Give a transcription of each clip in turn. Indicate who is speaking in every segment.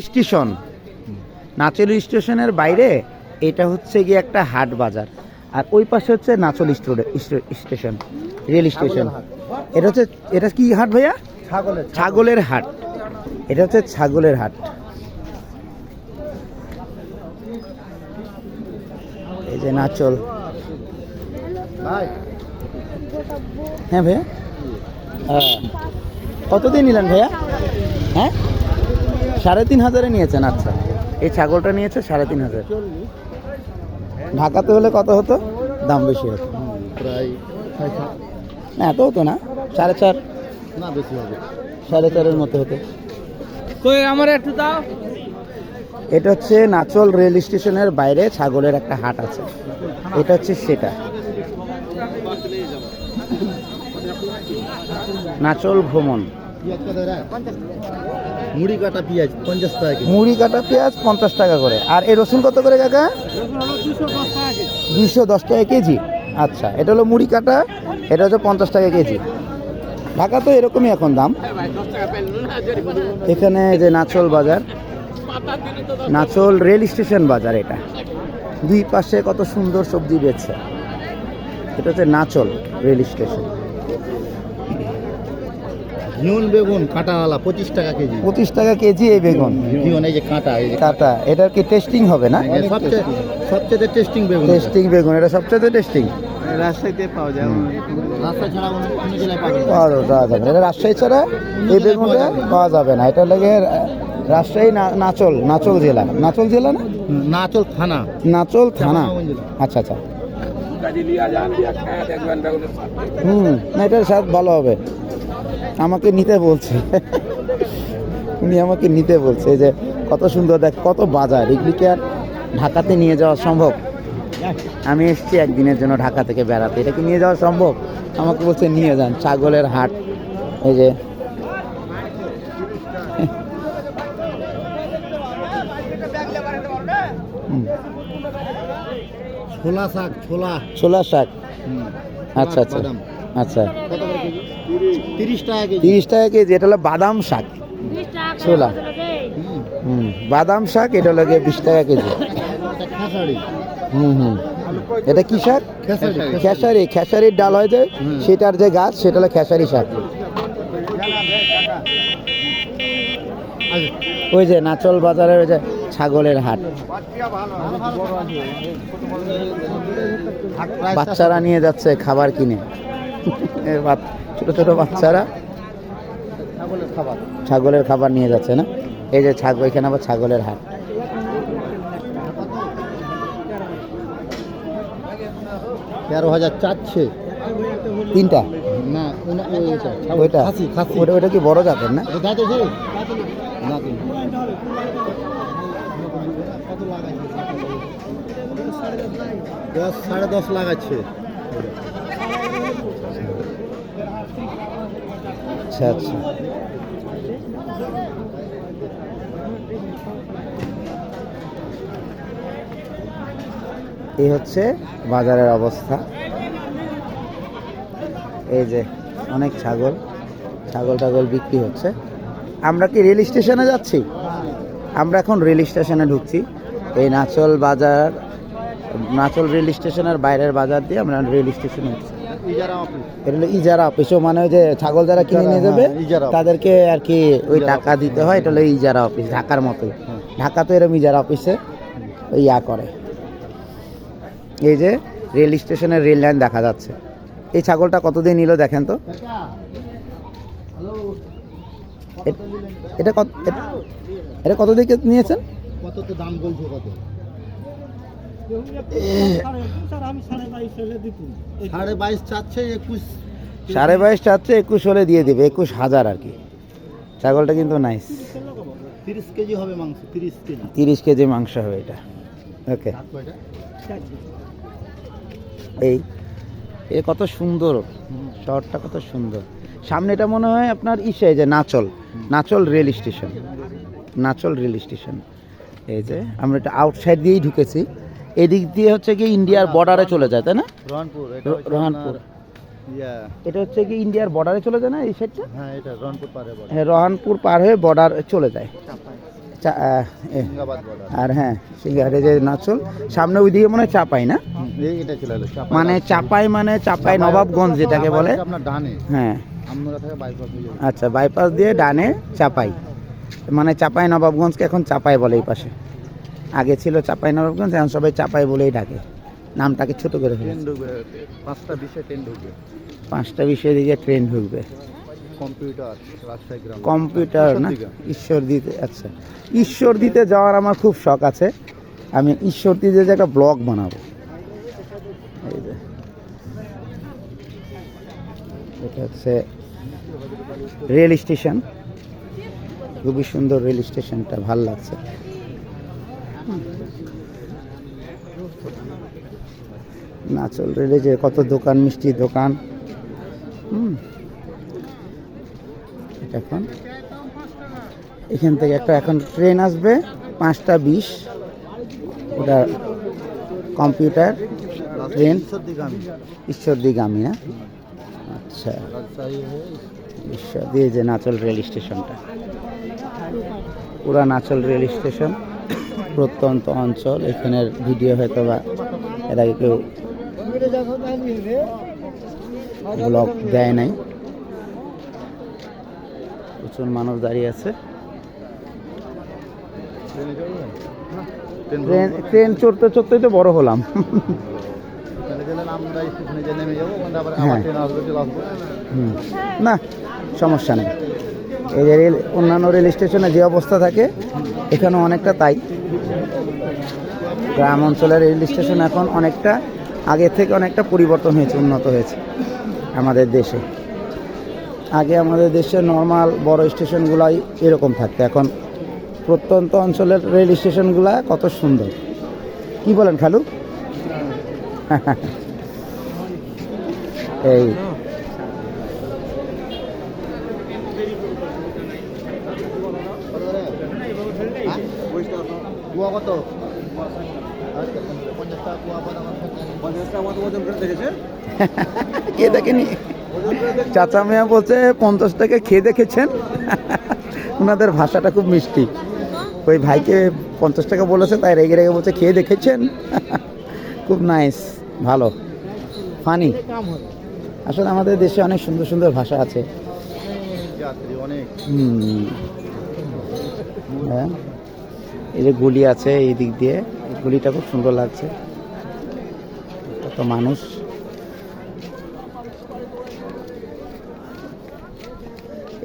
Speaker 1: Station. নাচল স্টেশনের বাইরে এটা হচ্ছে গিয়ে একটা হাট বাজার। আর ওই পাশে হচ্ছে নাচল স্টোরে- স্টেশন রেল স্টেশন। এটা হচ্ছে এটা কি হাট ভাইয়া?
Speaker 2: ছাগলের
Speaker 1: ছাগলের হাট। এটা হচ্ছে ছাগলের হাট। এই যে নাচল। হ্যাঁ ভাইয়া? হ্যাঁ। কত দিয়ে নিলেন ভাইয়া? হ্যাঁ? সাড়ে তিন হাজারে নিয়েছেন আচ্ছা। এই ছাগলটা নিয়েছে সাড়ে তিন হাজার। ঢাকাতে হলে কত হতো? দাম বেশি হতো।
Speaker 2: প্রায়
Speaker 1: না এত হতো না। সাড়ে চার।
Speaker 2: না বেশি হবে।
Speaker 1: সাড়ে চারের মতো হতো।
Speaker 3: কই আমার একটু দাও।
Speaker 1: এটা হচ্ছে নাচল রেল স্টেশনের বাইরে ছাগলের একটা হাট আছে। এটা হচ্ছে সেটা। নাচল ভ্রমণ।
Speaker 2: মুড়ি কাটা পেঁয়াজ পঞ্চাশ টাকা
Speaker 1: মুড়ি কাটা পেঁয়াজ পঞ্চাশ টাকা করে। আর এই রসুন কত করে কাকা? দুইশো দশ টাকা কেজি। আচ্ছা এটা হলো মুড়ি কাটা এটা হচ্ছে পঞ্চাশ টাকা কেজি। ঢাকা তো এরকমই এখন দাম। এখানে যে নাচল বাজার নাচল রেল স্টেশন বাজার এটা। দুই পাশে কত সুন্দর সবজি বেচছে এটা হচ্ছে নাচল রেল স্টেশন।
Speaker 2: ঘিউন বেগুন কাঁটাওয়ালা পঁচিশ টাকা কেজি।
Speaker 1: পঁচিশ টাকা কেজি এই বেগুন।
Speaker 2: ঘিউন এই যে কাঁটা এই যে
Speaker 1: কাটা এটার কি টেস্টিং হবে না?
Speaker 2: এটা সবচেয়ে সবচেয়ে টেস্টিং বেগুন।
Speaker 1: টেস্টিং বেগুন এটা সবচেয়ে টেস্টিং
Speaker 3: রাজশাহীতে পাওয়া যায়।
Speaker 2: রাস্তা ছাড়া অন্য জেলায় পাবেন না।
Speaker 1: পাওয়া যাবে এটা রাজশাহী ছাড়া এই বেগুনটা পাওয়া যাবে না। এটা লাগে রাজশাহী না- নাচল নাচল জেলা। নাচল জেলা না?
Speaker 2: নাচল থানা।
Speaker 1: নাচল থানা আচ্ছা আচ্ছা। হুম না এটার স্বাদ ভালো হবে। আমাকে নিতে বলছে। উনি আমাকে নিতে বলছে যে কত সুন্দর দেখ কত বাজার। এগুলিকে আর ঢাকাতে নিয়ে যাওয়া সম্ভব? আমি এসছি একদিনের জন্য ঢাকা থেকে বেড়াতে। এটা কি নিয়ে যাওয়া সম্ভব? আমাকে বলছে নিয়ে যান। ছাগলের হাট। এই যে।
Speaker 2: ছোলা শাক ছোলা।
Speaker 1: ছোলা শাক। আচ্ছা আচ্ছা। আচ্ছা।
Speaker 2: তিরিশ টাকা কেজি।
Speaker 1: তিরিশ টাকা কেজি এটা হলো বাদাম শাক। ছোলা।
Speaker 2: হুম।
Speaker 1: বাদাম শাক এটা হলো বিশ টাকা কেজি। হুম হুম। এটা কি শাক?
Speaker 2: খেসারি
Speaker 1: খেসারি। খেসারির ডাল হয় যে সেটার যে গাছ সেটা হলো খেসারি শাক। ওই যে নাচল বাজারে ওই যে ছাগলের হাট। বাচ্চারা নিয়ে যাচ্ছে খাবার কিনে। ছোট ছোট বাচ্চারা
Speaker 2: ছাগলের খাবার
Speaker 1: ছাগলের খাবার নিয়ে যাচ্ছে না? এই যে ছাগল এখানে আবার ছাগলের হাট।
Speaker 2: তেরো হাজার চারছে
Speaker 1: তিনটা?
Speaker 2: না
Speaker 1: ওইটা ওটা ওটা কি বড় জাতের না।
Speaker 2: দশ সাড়ে দশ লাগাচ্ছে।
Speaker 1: আচ্ছা আচ্ছা। এই হচ্ছে বাজারের অবস্থা। এই যে অনেক ছাগল ছাগল টাগল বিক্রি হচ্ছে। আমরা কি রেল স্টেশনে যাচ্ছি? আমরা এখন রেল স্টেশনে ঢুকছি। এই নাচল বাজার, নাচল রেল স্টেশনের বাইরের বাজার দিয়ে আমরা রেল স্টেশনে এটা ইজারা অফিস মানে ওই যে ছাগল যারা কিনে নিয়ে যাবে
Speaker 2: হ্যাঁ, অফিস।
Speaker 1: তাদেরকে আর কি ওই টাকা দিতে হয়। এটা হলো ইজারা অফিস ঢাকার মতোই।
Speaker 2: হ্যাঁ।
Speaker 1: ঢাকা তো এরকম ইজারা অফিসে ওই ইয়া করে। এই যে রেল স্টেশনের রেল লাইন দেখা যাচ্ছে। এই ছাগলটা কতদিন নিল দেখেন তো? এটা কত এটা কত দিকে নিয়েছেন?
Speaker 2: কত দাম বলছো কত? সাড়ে বাইশ চাচ্ছে একুশ
Speaker 1: সাড়ে বাইশ চাচ্ছে একুশ হলে দিয়ে দেবে একুশ হাজার আর কি। ছাগলটা কিন্তু নাইস
Speaker 2: তিরিশ কেজি হবে মাংস তিরিশ কেজি।
Speaker 1: তিরিশ কেজি মাংস হবে এটা। ওকে এই এ কত সুন্দর। শহরটা কত সুন্দর। সামনেটা মনে হয় আপনার ইসে যে Nachol. Nachol rail station. Nachol rail station. এই যে আমরা এটা আউটসাইড দিয়েই ঢুকেছি। এদিক দিয়ে হচ্ছে কি ইন্ডিয়ার বর্ডারে চলে যায় তাই না?
Speaker 2: রহনপুর
Speaker 1: রহনপুর। এটা হচ্ছে কি ইন্ডিয়ার বর্ডারে চলে যায় না এই সাইডটা
Speaker 2: হ্যাঁ এটা রহনপুর পারে বলে
Speaker 1: হ্যাঁ রহানপুর পার হয়ে বর্ডার চলে যায়। আর হ্যাঁ সিঙ্গারে যে নাচল সামনে ওইদিকে মনে হয় চাপাই না? মানে চাপাই মানে চাপাই নবাবগঞ্জ যেটাকে বলে।
Speaker 2: ডানে।
Speaker 1: হ্যাঁ।
Speaker 2: হয়ে
Speaker 1: আচ্ছা বাইপাস দিয়ে ডানে চাপাই। মানে চাপাই নবাবগঞ্জকে এখন চাপাই বলে এই পাশে। আগে ছিল চাপাই নবাবগঞ্জ এখন সবাই চাপাই বলেই ডাকে। নামটাকে ছোট করে ফেলেছে।
Speaker 2: পাঁচটা বিশে ট্রেন ঢুকবে।
Speaker 1: পাঁচটা বিষয় দিকে ট্রেন ঢুকবে।
Speaker 2: কম্পিউটার
Speaker 1: কম্পিউটার না। ঈশ্বর দিতে আচ্ছা। ঈশ্বর দিতে যাওয়ার আমার খুব শখ আছে। আমি ঈশ্বর দিতে যে একটা ব্লগ বানাবো। এই যে। এটা হচ্ছে রেল স্টেশন। খুবই সুন্দর রেল স্টেশনটা ভালো লাগছে। নাচল রেলে যে কত দোকান, মিষ্টি দোকান। এখন। এখান থেকে একটা এখন ট্রেন আসবে, পাঁচটা বিশ। ওটা কম্পিউটার, ট্রেন।
Speaker 2: ঈশ্বরদীগামী,
Speaker 1: না? আচ্ছা।
Speaker 2: রাজশাহী
Speaker 1: ঈশ্বর দিয়ে যে নাচল রেল স্টেশনটা। পুরা নাচল রেল স্টেশন। প্রত্যন্ত অঞ্চল, এখানের ভিডিও হয়তো বা এর আগে কেউ ব্লগ দেয় নাই। প্রচুর মানুষ দাঁড়িয়ে আছে।
Speaker 2: ট্রেন
Speaker 1: চড়তে চড়তেই তো বড় হলাম। হ্যাঁ। না, সমস্যা নেই। এই রেল, অন্যান্য রেল স্টেশনে যে অবস্থা থাকে এখানে অনেকটা তাই। গ্রাম অঞ্চলের রেল স্টেশন এখন অনেকটা আগে থেকে অনেকটা পরিবর্তন হয়েছে, উন্নত হয়েছে আমাদের দেশে। আগে আমাদের দেশে নর্মাল বড় স্টেশনগুলাই এরকম থাকতো। এখন প্রত্যন্ত অঞ্চলের রেল স্টেশনগুলা কত সুন্দর। কি বলেন খালু? এই
Speaker 2: কুয়া কত আচ্ছা, পঞ্চাশ টাকা কুয়া পাতা পঞ্চাশ টাকা মতো ওজন করে দেখেছে।
Speaker 1: কে দেখেনি? চাচা মেয়া বলছে পঞ্চাশ টাকা খেয়ে দেখেছেন? ওনাদের ভাষাটা খুব মিষ্টি। ওই ভাইকে পঞ্চাশ টাকা বলেছে তাই রেগে রেগে বলছে খেয়ে দেখেছেন? খুব নাইস ভালো। ফানি আসলে আমাদের দেশে অনেক সুন্দর সুন্দর ভাষা আছে। হুম। হ্যাঁ। এই যে গুলি আছে এই দিক দিয়ে গুলিটা খুব সুন্দর লাগছে। কত মানুষ।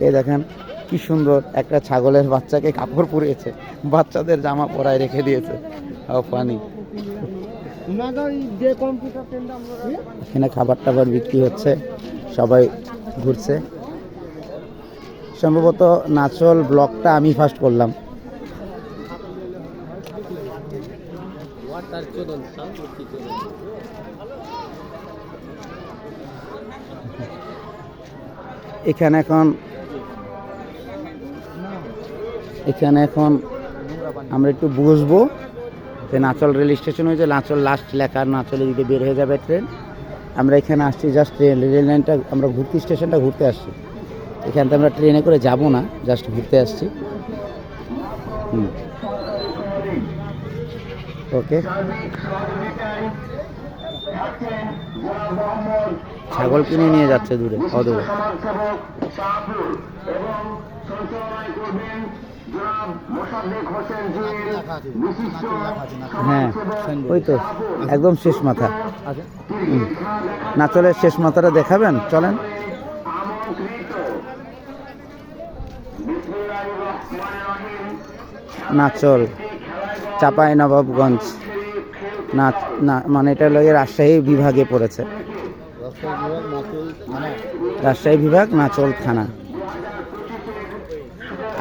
Speaker 1: এ দেখেন কি সুন্দর, একটা ছাগলের বাচ্চাকে কাপড় পরিয়েছে, বাচ্চাদের জামা পরায় রেখে দিয়েছে। পানি এখানে খাবার টাবার বিক্রি হচ্ছে, সবাই ঘুরছে। সম্ভবত নাচল ব্লগটা আমি ফার্স্ট করলাম। এখানে এখন এখানে এখন আমরা একটু বসবো। যে নাচল রেল স্টেশন হয়েছে, নাচল লাস্ট লেখা নাচলে দিকে বের হয়ে যাবে ট্রেন আমরা এখানে আসছি জাস্ট ট্রেন রেল লাইনটা আমরা ঘুরতে স্টেশনটা ঘুরতে আসছি। এখান আমরা ট্রেনে করে যাব না জাস্ট ঘুরতে আসছি। হুম। ওকে ছাগল কিনে নিয়ে যাচ্ছে দূরে, অদূরে। হ্যাঁ ওই তো, একদম শেষ মাথা। নাচলের শেষ মাথাটা দেখাবেন? চলেন। নাচল। চাপাই নবাবগঞ্জ না না মানে এটা লাগে রাজশাহী বিভাগে পড়েছে। রাজশাহী বিভাগ নাচল থানা।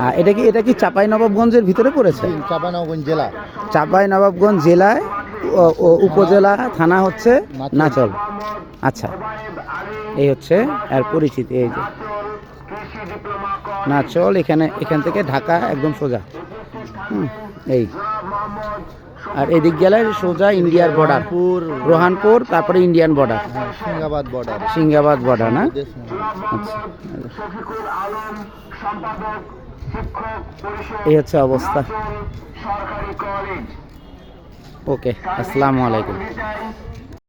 Speaker 1: আর এটা কি এটা কি চাপাই নবাবগঞ্জের ভিতরে পড়েছে?
Speaker 2: চাপানগঞ্জ জেলা।
Speaker 1: চাপাই নবাবগঞ্জ জেলায় উপজেলা থানা হচ্ছে নাচল। আচ্ছা এই হচ্ছে এর পরিচিতি এই যে। নাচল এখানে এখান থেকে ঢাকা একদম সোজা। হুম, এই। আর এদিক গেলে সোজা ইন্ডিয়ার বর্ডার রোহানপুর। তারপরে Indian border
Speaker 2: Singhabad border
Speaker 1: Singhabad border না? আচ্ছা এই হচ্ছে অবস্থা। ওকে আসসালামু আলাইকুম।